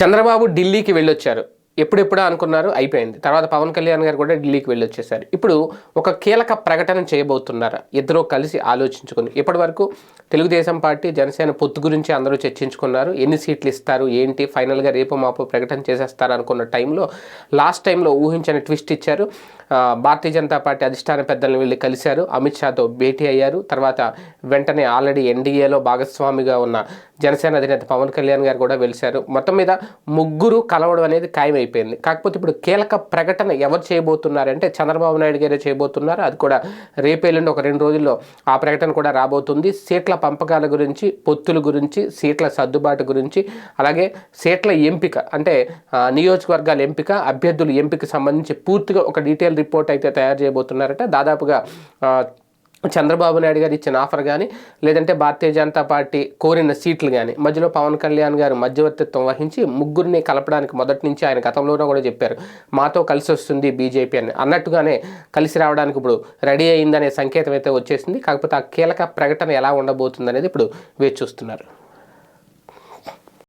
చంద్రబాబు ఢిల్లీకి వెళ్ళొచ్చారు. ఎప్పుడెప్పుడో అనుకున్నారు అయిపోయింది. తర్వాత పవన్ కళ్యాణ్ గారు కూడా ఢిల్లీకి వెళ్ళొచ్చేసారు. ఇప్పుడు ఒక కీలక ప్రకటన చేయబోతున్నారు. ఇద్దరు కలిసి ఆలోచించుకుని ఇప్పటి వరకు తెలుగుదేశం పార్టీ జనసేన పొత్తు గురించి అందరూ చర్చించుకున్నారు. ఎన్ని సీట్లు ఇస్తారు ఏంటి ఫైనల్గా రేపు మాపు ప్రకటన చేసేస్తారు అనుకున్న టైంలో లాస్ట్ టైంలో ఊహించని ట్విస్ట్ ఇచ్చారు. భారతీయ జనతా పార్టీ అధిష్టాన పెద్దలను వెళ్ళి కలిశారు. అమిత్ షాతో భేటీ అయ్యారు. తర్వాత వెంటనే ఆల్రెడీ ఎన్డీఏలో భాగస్వామిగా ఉన్న జనసేన అధినేత పవన్ కళ్యాణ్ గారు కూడా వెలిశారు. మొత్తం మీద ముగ్గురు కలవడం అనేది ఖాయమైపోయింది. కాకపోతే ఇప్పుడు కీలక ప్రకటన ఎవరు చేయబోతున్నారంటే చంద్రబాబు నాయుడు గారే చేయబోతున్నారు. అది కూడా రేపేళ్ళండి ఒక రెండు రోజుల్లో ఆ ప్రకటన కూడా రాబోతుంది. సీట్ల పంపకాల గురించి పొత్తుల గురించి సీట్ల సర్దుబాటు గురించి అలాగే సీట్ల ఎంపిక అంటే నియోజకవర్గాల ఎంపిక అభ్యర్థుల ఎంపిక సంబంధించి పూర్తిగా ఒక డీటెయిల్ రిపోర్ట్ అయితే తయారు చేయబోతున్నారంటే. దాదాపుగా చంద్రబాబు నాయుడు గారు ఇచ్చిన ఆఫర్ కానీ లేదంటే భారతీయ జనతా పార్టీ కోరిన సీట్లు కానీ మధ్యలో పవన్ కళ్యాణ్ గారు మధ్యవర్తిత్వం వహించి ముగ్గురిని కలపడానికి మొదటి నుంచి ఆయన గతంలోనూ కూడా చెప్పారు. మాతో కలిసి వస్తుంది బీజేపీ అని. అన్నట్టుగానే కలిసి రావడానికి ఇప్పుడు రెడీ అయిందనే సంకేతం అయితే వచ్చేసింది. కాకపోతే ఆ కీలక ప్రకటన ఎలా ఉండబోతుంది అనేది ఇప్పుడు వేచి చూస్తున్నారు.